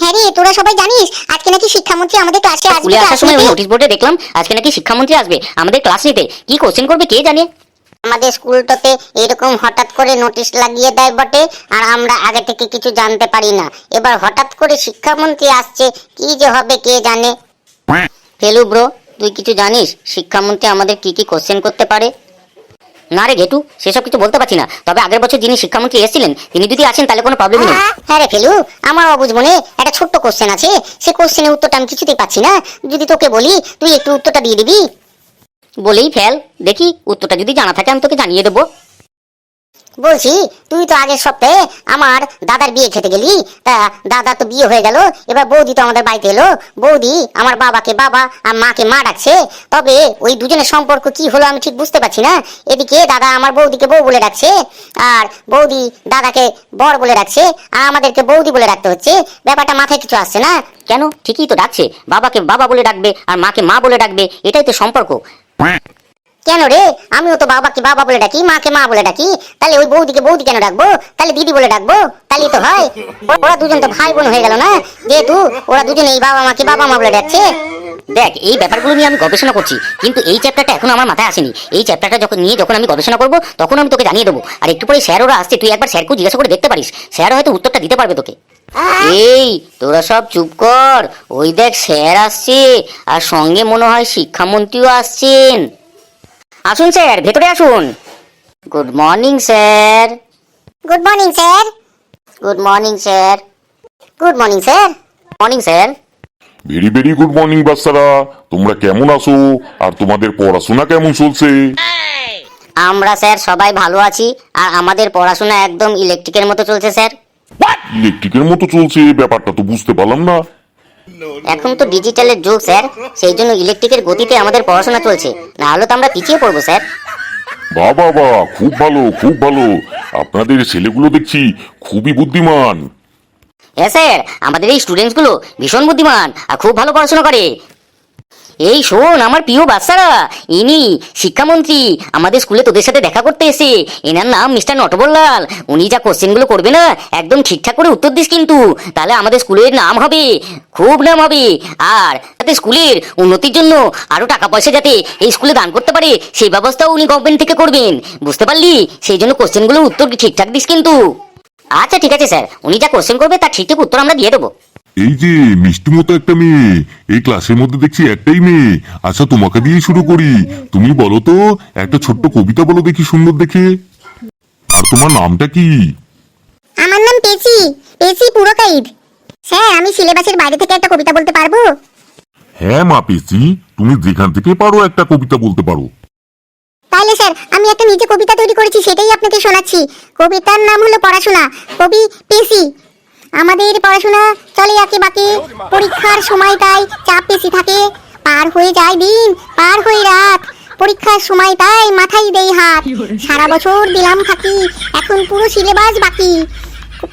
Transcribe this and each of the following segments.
হ্যাঁ রে তোরা সবাই জানিস আজকে নাকি শিক্ষামন্ত্রী আমাদের ক্লাসে আসবে স্কুলে আসার সময়। নোটিশ বোর্ডে দেখলাম আজকে নাকি শিক্ষামন্ত্রী আসবে আমাদের ক্লাস নিতে। কি কোশ্চেন করবে কে জানে? আমাদের স্কুলটাতে এরকম হঠাৎ করে নোটিশ লাগিয়ে দেয় বটে আর আমরা আগে থেকে কিছু জানতে পারি না। এবার হঠাৎ করে শিক্ষামন্ত্রী আসছে কি যে হবে কে জানে? ফেলু ব্রো তুই কিছু জানিস? শিক্ষামন্ত্রী আমাদের কি কি কোশ্চেন করতে পারে? না রে ঘেটু সেসব কিছু বলতে পারছি না। তবে আগের বছর যিনি শিক্ষামন্ত্রী এসেছিলেন তিনি যদি আসেন তাহলে কোনো প্রবলেম নেই। হ্যাঁ রে ফেলু আমার অবুজ মনে একটা ছোট্ট কোশ্চেন আছে। সে কোশ্চেনের উত্তরটা আমি কিছুতেই পাচ্ছি না। যদি তোকে বলি তুই একটু উত্তরটা দিয়ে দিবি? বলেই ফেল। দেখি উত্তরটা যদি জানা থাকে আমি তোকে জানিয়ে দেবো। বলছি তুই তো আগের সপ্তাহে আমার দাদার বিয়ে খেতে গেলি। তা দাদা তো বিয়ে হয়ে গেল এবার বৌদি তো আমাদের বাড়িতে এলো। বৌদি আমার বাবাকে বাবা আর মাকে মা ডাকছে। তবে ওই দুজনের সম্পর্ক কি হলো আমি ঠিক বুঝতে পারছি না। এদিকে দাদা আমার বৌদিকে বউ বলে ডাকছে আর বৌদি দাদাকে বর বলে ডাকছে আর আমাদেরকে বৌদি বলে ডাকতে হচ্ছে। ব্যাপারটা মাথায় কিছু আসছে না? কেন? ঠিকই তো ডাকছে। বাবাকে বাবা বলে ডাকবে আর মাকে মা বলে ডাকবে এটাই তো সম্পর্ক। কেন রে? আমিও তো বাবাকে বাবা বলে ডাকি মাকে মা বলে ডাকি। তাহলে ওই বৌদিকে বৌদি কেন ডাকবো? তাহলে দিদি বলে ডাকবো? তাহলেই তো হয়। ওরা দুজন তো ভাই বোন হয়ে গেল না? যেহেতু ওরা দুজন এই বাবা মাকে বাবা মা বলে ডাকছে। দেখ এই ব্যাপারগুলো নিয়ে আমি গবেষণা করছি কিন্তু এই চ্যাপ্টারটা এখন আমার মাথায় আসেনি। এই চ্যাপ্টারটা যখন নিয়ে যখন আমি গবেষণা করব তখন আমি তোকে জানিয়ে দেবো। আর একটু পরে স্যার ওরা আসছে তুই একবার স্যারকেও জিজ্ঞাসা করে দেখতে পারিস। স্যার হয়তো উত্তরটা দিতে পারবে তোকে। এই তোরা সব চুপ কর। ওই দেখ স্যার আসছে আর সঙ্গে মনে হয় শিক্ষামন্ত্রীও আসছেন। আসুন স্যার ভেতরে আসুন। Good morning sir good morning sir good morning sir good morning sir morning sir very very good morning বাচ্চারা তোমরা কেমন আছো? আর তোমাদের পড়াশোনা কেমন চলছে? আমরা স্যার সবাই ভালো আছি। আর আমাদের পড়াশোনা একদম ইলেকট্রিকের মতো চলছে স্যার। ইলেকট্রিকের মতো চলছে? ব্যাপারটা তো বুঝতে পারলাম না। এখন তো ডিজিটালের যুগ স্যার। সেই জন্য ইলেকট্রিকের গতিতে আমাদের পড়াশোনা চলছে। না হলে তো আমরা পিছিয়ে পড়ব স্যার। বা বাবা খুব ভালো খুব ভালো। আপনাদের ছেলেগুলো দেখছি খুবই বুদ্ধিমান। হ্যাঁ স্যার। আমাদের এই স্টুডেন্টসগুলো ভীষণ বুদ্ধিমান আর খুব ভালো পড়াশোনা করে। এই শোন, আমার প্রিয় বাচ্চারা। ইনি শিক্ষামন্ত্রী, আমাদের স্কুলে তোদের সাথে দেখা করতে এসে। এনার নাম মিস্টার নটবরলাল উনি যা কোশ্চেনগুলো করবে না, একদম ঠিকঠাক করে উত্তর দিস কিন্তু। তাহলে আমাদের স্কুলের নাম হবে, খুব নাম হবে। আর যাতে স্কুলের উন্নতির জন্য আরও টাকা পয়সা যাতে এই স্কুলে দান করতে পারে, সেই ব্যবস্থাও উনি গভর্নমেন্ট থেকে করবেন। বুঝতে পারলি? সেই জন্য কোশ্চেনগুলোর উত্তর ঠিকঠাক দিস কিন্তু। আচ্ছা ঠিক আছে, স্যার। উনি যা কোশ্চেন করবে, তার ঠিকঠাক উত্তর আমরা দিয়ে দেবো। এই যে মিষ্টি মতো একটা মেয়ে এই ক্লাসের মধ্যে দেখছি একটাই মেয়ে। আচ্ছা তোমাকে দিয়ে শুরু করি। তুমি বলো তো একটা ছোট্ট কবিতা বলো দেখি সুন্দর দেখে। আর তোমার নামটা কি? আমার নাম পেসি। পেসি পুরকাইদ স্যার আমি সিলেবাসের বাইরে থেকে একটা কবিতা বলতে পারব? হ্যাঁ মা পেছি তুমি যেখান থেকে পারো একটা কবিতা বলতে পারো। তাহলে স্যার আমি একটা নিজে কবিতা তৈরি করেছি সেটাই আপনাকে শোনাচ্ছি। কবিতার নাম হলো পড়াশোনা। কবি পেশি আমাদের পড়াশোনা চলে একে বাকে। পরীক্ষার সময় তাই চাপ বেশি থাকে। পার হয়ে যায় দিন, পার হয়ে রাত। পরীক্ষার সময় তাই মাথায় দেই হাত। সারা বছর দিলাম থাকি এখন পুরো সিলেবাস বাকি।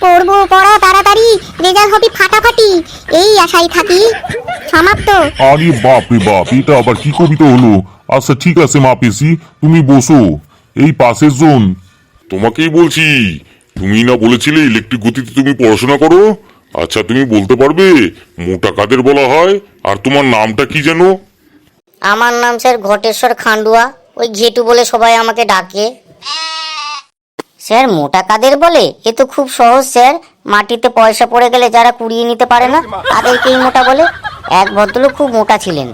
পড়ব, পড়া, তাড়াতাড়ি, রেজাল্ট হবে ফাটাফাটি। এই আশায় থাকি। সমাপ্ত। আরে বাপ রে বাপ, এটা আবার কি কবিতা হলো? আচ্ছা ঠিক আছে মা পেছি তুমি বসো। এই পাশের জোন তোমাকেই বলছি তুমি না বলেছিলে ইলেকট্রিক গতিতে তুমি পড়াশোনা করো? আচ্ছা তুমি বলতে পারবে, মোটা কাদের বলা হয়, আর তোমার নামটা কি যেন? আমার নাম স্যার ঘটেশ্বর খান্ডুয়া, ওই ঘেটু বলে সবাই আমাকে ডাকে। স্যার, মোটা কাদের বলে? এ তো খুব সহজ, স্যার। মাটিতে পয়সা পড়ে গেলে যারা কুড়িয়ে নিতে পারে না, তাদেরকেই মোটা বলে। এক ভদ্রলোক খুব মোটা ছিলেন।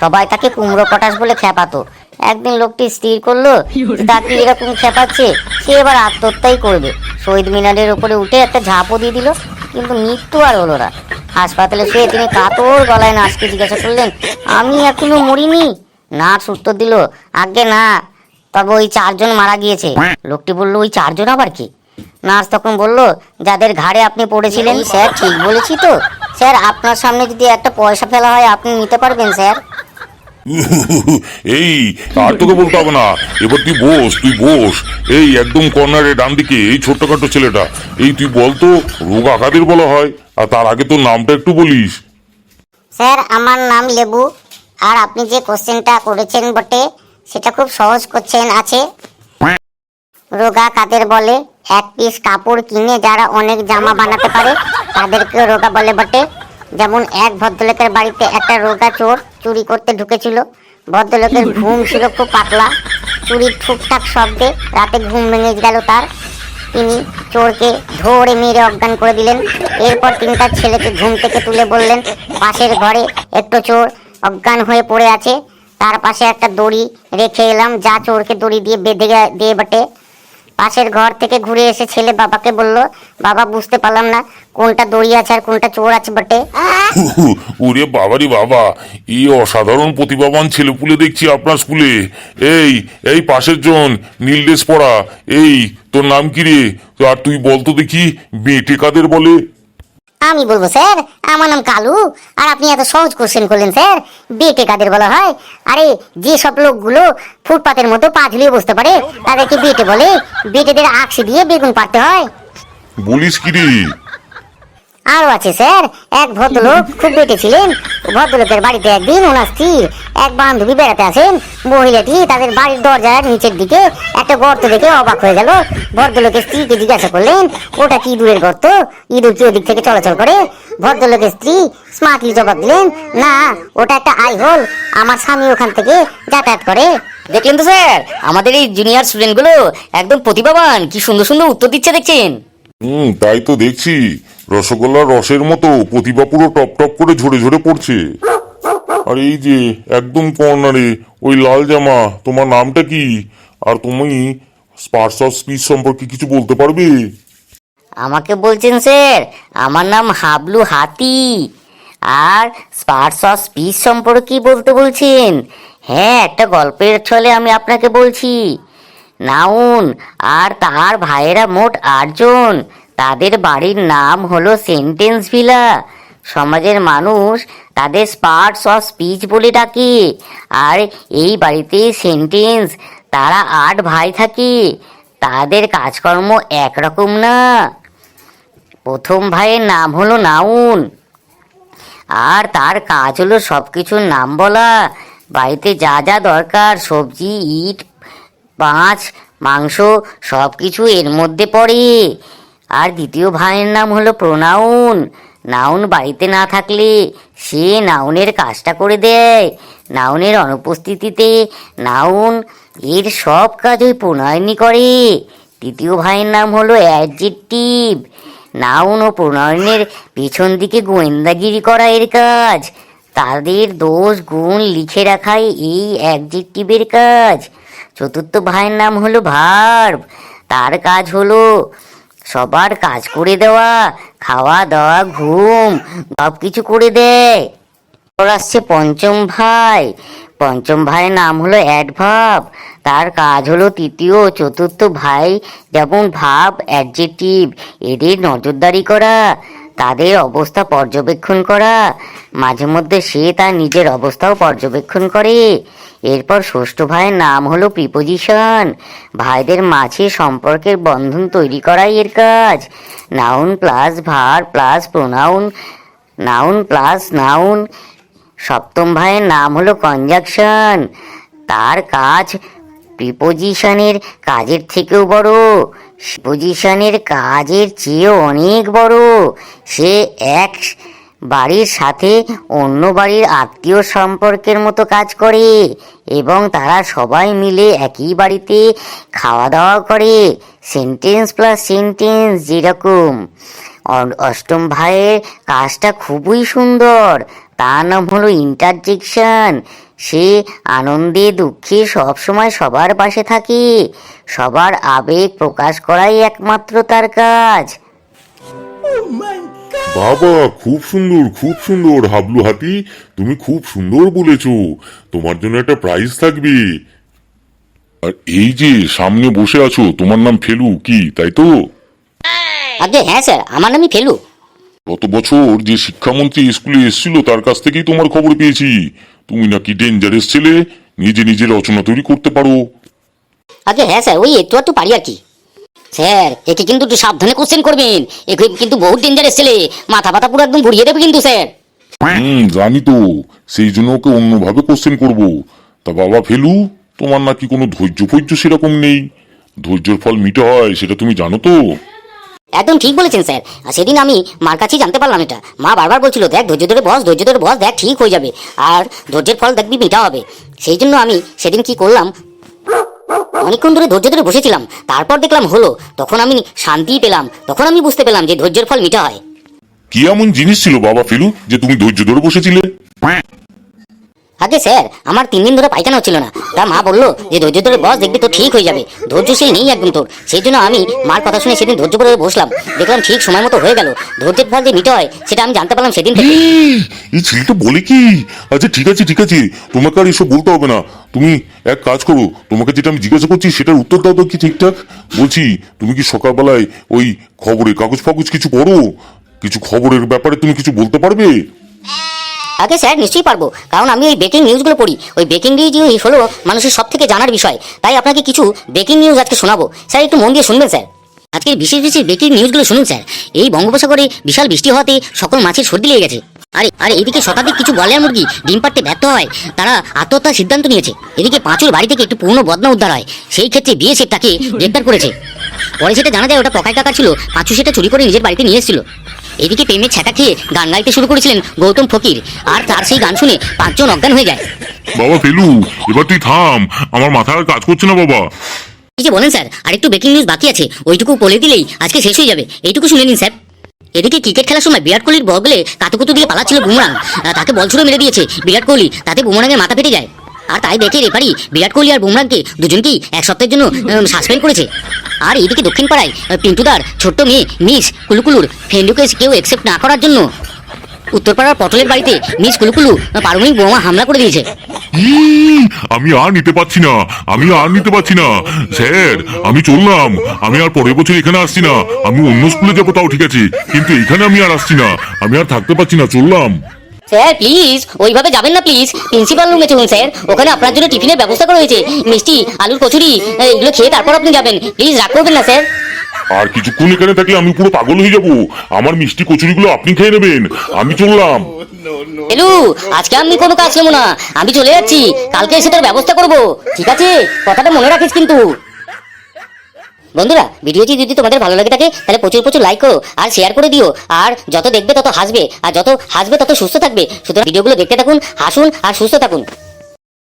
সবাই তাকে কুমড়ো পটাশ বলে খেপাতো একদিন লোকটি স্থির করল তাকে এরকম খেপাচ্ছে সে এবার আত্মহত্যাই করবে। শহীদ মিনারের উপরে উঠে একটা ঝাঁপও দিয়ে দিল কিন্তু মৃত্যু আর হলো না। হাসপাতালে শুয়ে তিনি কাতর গলায় নার্সকে জিজ্ঞাসা করলেন আমি এখনও মরিনি? নার্স উত্তর দিল আগে না তবে ওই চারজন মারা গিয়েছে। লোকটি বলল ওই চারজন আবার কি? নার্স তখন বলল যাদের ঘাড়ে আপনি পড়েছিলেন স্যার ঠিক বলেছি তো। স্যার আপনার সামনে যদি একটা পয়সা ফেলা হয় আপনি নিতে পারবেন স্যার। এই, আর তোকে বলতে হবে না। এবার তুই বস তুই বস। এই একদম কর্নারে ডান দিকে এই ছোট্টখাটো ছেলেটা। এই তুই বলতো রোগা কাদের বলা হয়। আর তার আগে তোর নামটা একটু বলিস। স্যার, আমার নাম লেবু। আর আপনি যে কোশ্চেনটা করেছেন বটে, সেটা খুব সহজ কোশ্চেন আছে। রোগা কাদের বলে, এক পিস কাপড় কিনে যারা অনেক জামা বানাতে পারে তাদেরকে রোগা বলে বটে। যেমন এক ভদ্রলোকের বাড়িতে একটা রোগা চোর চুরি করতে ঢুকেছিল। ভদ্রলোকের ঘুম ছিল খুব পাতলা। চুরির ঠুকঠাক শব্দে রাতে ঘুম ভেঙে গেল তার। তিনি চোরকে ধরে মেরে অজ্ঞান করে দিলেন। এরপর তিনি তার ছেলেকে ঘুম থেকে তুলে বললেন পাশের ঘরে একটু চোর অজ্ঞান হয়ে পড়ে আছে। তার পাশে একটা দড়ি রেখে এলাম যা চোরকে দড়ি দিয়ে বেঁধে দিয়ে বটে। পাশের ঘর থেকে ঘুরে এসে ছেলে বাবাকে বলল, বাবা, বুঝতে পারলাম না কোনটা দড়ি আছে আর কোনটা চোর আছে বটে। ওরে বাবারি বাবা, এই অসাধারণ প্রতিভাবান ছেলে পুলে দেখছি আপনার স্কুলে। এই এই পাশের জন, নীল ড্রেস পড়া এই, তোর নাম কি রে? আর তুই বলতো দেখি বেটে কাদের বলে। আমি বলব, স্যার, আমার নাম কালু, আর আপনি এত সহজ কোশ্চেন করলেন, স্যার। বেটে কাদের বলা হয়? আরে যে সব লোকগুলো ফুটপাতের মতো পা ঝুলিয়ে বসতে পারে, তাদেরকে বেটে বলে, বেটেদের আকশি দিয়ে বেগুন পাড়তে হয়। বলিস কি রে? আরও আছে স্যার। এক ভদ্রলোক খুব বেটে ছিলেন। ভদ্রলোকের বাড়িতে একদিন ওনার স্ত্রীর এক বান্ধবী বেড়াতে আসেন। মহিলাটি তাদের বাড়ির দরজার নিচের দিকে একটা গর্ত দেখে অবাক হয়ে গেল। ভদ্রলোকের স্ত্রীকে জিজ্ঞাসা করলেন ওটা কি ইঁদুরের গর্ত? ইঁদুর কি ওদিক থেকে চলাচল করে? ভদ্রলোকের স্ত্রী স্মার্টলি জবাব দিলেন না ওটা একটা আই হোল। আমার স্বামী ওখান থেকে যাতায়াত করে। দেখলেন তো স্যার? আমাদের এই জুনিয়র স্টুডেন্টগুলো একদম প্রতিভাবান। কি সুন্দর সুন্দর উত্তর দিচ্ছে দেখছেন? হুম তাই তো দেখছি। রসগোল্লার রসের মতো প্রতিভা পুরো টপ টপ করে ঝরে ঝরে পড়ছে। আর এই যে একদম কর্নারে, ওই লাল জামা, তোমার নামটা কি? আর তুমি স্পার্স অফ স্পিচ সম্পর্কে কিছু বলতে পারবে? আমাকে বলছেন স্যার, আমার নাম হাবলু হাতি। আর স্পার্স অফ স্পিচ সম্পর্কে বলতে বলছেন। হ্যাঁ একটা গল্পের ছলে আমি আপনাকে বলছি। নাউন, আর তার ভাইয়েরা মোট আটজন। তাদের বাড়ির নাম হলো সেন্টেন্স ভিলা সমাজের মানুষ তাদের স্পার্টস অফ স্পিচ বলে ডাকে। আর এই বাড়িতে সেন্টেন্স তারা আট ভাই থাকে। তাদের কাজকর্ম একরকম না। প্রথম ভাইয়ের নাম হলো নাউন। আর তার কাজ হলো সব কিছুর নাম বলা। বাড়িতে যা যা দরকার, সবজি, ইট, মাছ, মাংস সব কিছু এর মধ্যে পড়ে। আর দ্বিতীয় ভাইয়ের নাম হলো প্রোনাউন নাউন বাড়িতে না থাকলে সে নাউনের কাজটা করে দেয়। নাউনের অনুপস্থিতিতে নাউন এর সব কাজ ওই প্রণয়নী করে। তৃতীয় ভাইয়ের নাম হলো অ্যাডজেক্টিভ। নাউন ও প্রণয়নের পেছন দিকে গোয়েন্দাগিরি করা এর কাজ। তাদের দোষ গুণ লিখে রাখাই এই অ্যাডজেক্টিভের কাজ। চতুর্থ ভাইয়ের নাম হলো ভার্ব। তার কাজ হলো সবার কাজ করে দেওয়া, খাওয়া দাওয়া, ঘুম সব কিছু করে দেয় এরপর আসছে পঞ্চম ভাই। পঞ্চম ভাইয়ের নাম হলো অ্যাডভাব। তার কাজ হলো তৃতীয় চতুর্থ ভাই যেমন ভাব অ্যাডজেক্টিভ এদের নজরদারি করা। তাদের অবস্থা পর্যবেক্ষণ করা। মাঝে মধ্যে সে তার নিজের অবস্থাও পর্যবেক্ষণ করে। এরপর ষষ্ঠ ভাইয়ের নাম হলো প্রিপোজিশন। ভাইদের মাঝে সম্পর্কের বন্ধন তৈরি করাই এর কাজ। Noun plus verb plus pronoun, noun plus noun. সপ্তম ভাইয়ের নাম হলো কনজাকশন। তার কাজ প্রিপোজিশনের কাজের থেকেও বড়। পজিশনের কাজের চেয়েও অনেক বড়। সে এক বাড়ির সাথে অন্য বাড়ির আত্মীয় সম্পর্কের মতো কাজ করে এবং তারা সবাই মিলে একই বাড়িতে খাওয়া দাওয়া করে। সেন্টেন্স প্লাস সেন্টেন্স যেরকম। অষ্টম ভাইয়ের কাজটা খুবই সুন্দর। তার নাম হলো ইন্টারজেকশন সে আনন্দে দুঃখে সবসময় সবার পাশে থাকে। সবার আবেগ প্রকাশ করাই একমাত্র তার কাজ। বাবা, খুব সুন্দর খুব সুন্দর, হাবলু হাতি। তুমি খুব সুন্দর বলেছ। তোমার জন্য একটা প্রাইজ থাকবে। আর এই যে সামনে বসে আছো, তোমার নাম ফেলু, কি, তাই তো? আগে হ্যাঁ স্যার আমার নামই ফেলু। গত বছর যে শিক্ষামন্ত্রী স্কুলে এসেছিল তার কাছ থেকেই তোমার খবর পেয়েছি। তুমি নাকি ডেঞ্জারাস ছেলে নিজে নিজে রচনা তৈরি করতে পারো। আগে হ্যাঁ স্যার ওই একটু একটু পারি আর কি। স্যার একে কিন্তু একটু সাবধানে কোশ্চেন করবেন। একে কিন্তু বহুত ডেঞ্জারাস ছেলে মাথা পাতা পুরো একদম ঘুরিয়ে দেবে কিন্তু স্যার। হুম জানি তো সেই জন্য ওকে অন্যভাবে কোশ্চেন করব। তা বাবা ফেলু তোমার নাকি কোনো ধৈর্য ফৈর্য সেরকম নেই। ধৈর্যের ফল মিঠে হয় সেটা তুমি জানো তো? একদম ঠিক বলেছেন স্যার। আর সেদিন আমি মার কাছেই জানতে পারলাম এটা। মা বারবার বলছিল, দেখ, ধৈর্য ধরে বস, ধৈর্য ধরে বস, দেখ, ঠিক হয়ে যাবে। আর ধৈর্যের ফল দেখবি মিঠা হবে। সেই জন্য আমি সেদিন কি করলাম, অনেকক্ষণ ধরে ধৈর্য ধরে বসেছিলাম। তারপর দেখলাম হলো, তখন আমি শান্তি পেলাম। তখন আমি বুঝতে পেলাম যে ধৈর্যের ফল মিঠা হয়। কি এমন জিনিস ছিল বাবা ফিলু, যে তুমি ধৈর্য ধরে বসেছিলে? আগে স্যার, আমার তিন দিন ধরে পায়খানা হচ্ছিল না। তা মা বলল যে ধৈর্য ধরে বস, দেখবি তো ঠিক হয়ে যাবে। ধৈর্যশীল নেই একদম তোর। সেই জন্য আমি মার কথা শুনে সেদিন ধৈর্য করে বসলাম। দেখলাম ঠিক সময় মতো হয়ে গেল। ধৈর্যের ফল যে মিঠা হয়, সেটা আমি জানতে পারলাম সেদিন থেকে এই ছেলেটা বলে কি? আচ্ছা ঠিক আছে ঠিক আছে। তোমাকে আর এসব বলতে হবে না। তুমি এক কাজ করো, তোমাকে যেটা আমি জিজ্ঞাসা করছি, সেটার উত্তর দাও তো কি ঠিকঠাক? বলছি, তুমি কি সকালবেলায় ওই খবরে কাগজ ফাগজ কিছু পড়ো? কিছু খবরের ব্যাপারে তুমি কিছু বলতে পারবে? আগে স্যার নিশ্চয়ই পারব, কারণ আমি ওই ব্রেকিং নিউজগুলো পড়ি। ওই ব্রেকিং নিউজই হলো মানুষের সব থেকে জানার বিষয়। তাই আপনাকে কিছু ব্রেকিং নিউজ আজকে শোনাবো। স্যার, একটু মন দিয়ে শুনবেন, স্যার। আজকের বিশেষ বিশেষ ব্রেকিং নিউজগুলো শুনুন, স্যার। এই বঙ্গোপসাগরে বিশাল বৃষ্টি হওয়াতে সকল মাছের সর্দি লেগে গেছে। আরে আরে, এদিকে শতাধিক কিছু বলের মুরগি ডিম পাড়তে ব্যর্থ হয়। তারা আত্মহত্যার সিদ্ধান্ত নিয়েছে। এদিকে পাঁচুর বাড়ি থেকে একটু পুরনো বদনা উদ্ধার হয়। সেই ক্ষেত্রে বিএসএফ তাকে গ্রেপ্তার করেছে। পরে সেটা জানা যায়, ওটা পকায় টাকা ছিল। পাঁচু সেটা চুরি করে নিজের বাড়িতে নিয়ে এসেছিল। এদিকে প্রেমের ছ্যাঁকা খেয়ে গান গাইতে শুরু করেছিলেন গৌতম ফকির। আর তার সেই গান শুনে পাঁচজন অজ্ঞান হয়ে যায়। বাবা ফেলু এবার তুই থাম। আমার মাথা আর কাজ করছে না বাবা। কি যে বলেন স্যার আরেকটু ব্রেকিং নিউজ বাকি আছে। ওইটুকু বলে দিলেই আজকে শেষ হয়ে যাবে। এইটুকু শুনে নিন স্যার। এদিকে ক্রিকেট খেলার সময় বিরাট কোহলির বগলে কাতুকুতু দিয়ে পালাচ্ছিল বুমরাং। তাকে বল ছুড়ে মেরে দিয়েছে বিরাট কোহলি। তাতে বুমরাঙের মাথা ফেটে যায়। আর তাই দেখে রেফারি বিরাট কোহলি আর বুমরাংকে দুজনকেই এক সপ্তাহের জন্য সাসপেন্ড করেছে। আর এইদিকে দক্ষিণ পাড়ায় পিন্টুদার ছোট্ট মেয়ে মিস কুলুকুলুর ফ্রেন্ডুকে কেউ একসেপ্ট না করার জন্য। উত্তরপাড়ার পটলের বাড়িতে মিস কুলুকুলু পারমাণবিক বোমা হামলা করে দিয়েছে। আমি আর নিতে পারছি না, আমি আর নিতে পারছি না। স্যার, আমি চললাম, আমি আর পরের বছর এখানে আসছি না, আমি অন্য স্কুলে যাব তাও ঠিক আছে, কিন্তু এখানে আমি আর আসছি না, আমি আর থাকতে পারছি না, চললাম। স্যার প্লিজ ওইভাবে যাবেন না প্লিজ প্রিন্সিপাল রুমে চলুন স্যার ওখানে আপনার জন্য টিফিনের ব্যবস্থা করা হয়েছে। মিষ্টি আলুর কচুরি এগুলো খেয়ে তারপর আপনি যাবেন। প্লিজ রাগ করবেন না স্যার আর কিছুক্ষণ এখানে থাকলে আমি পুরো পাগল হয়ে যাব। আমার মিষ্টি কচুরিগুলো আপনি খেয়ে নেবেন। আমি চললাম। এলু আজকে আমি কোনো কাজ নেব না। আমি চলে যাচ্ছি। কালকে এসে তার ব্যবস্থা করব। ঠিক আছে? কথাটা মনে রাখিস কিন্তু। বন্ধুরা, ভিডিওটি যদি তোমাদের ভালো লাগে থাকে, তাহলে প্রচুর প্রচুর লাইক করো আর শেয়ার করে দিও। আর যত দেখবে তত হাসবে, আর যত হাসবে তত সুস্থ থাকবে। সুতরাং ভিডিওগুলো দেখতে থাকুন, হাসুন আর সুস্থ থাকুন।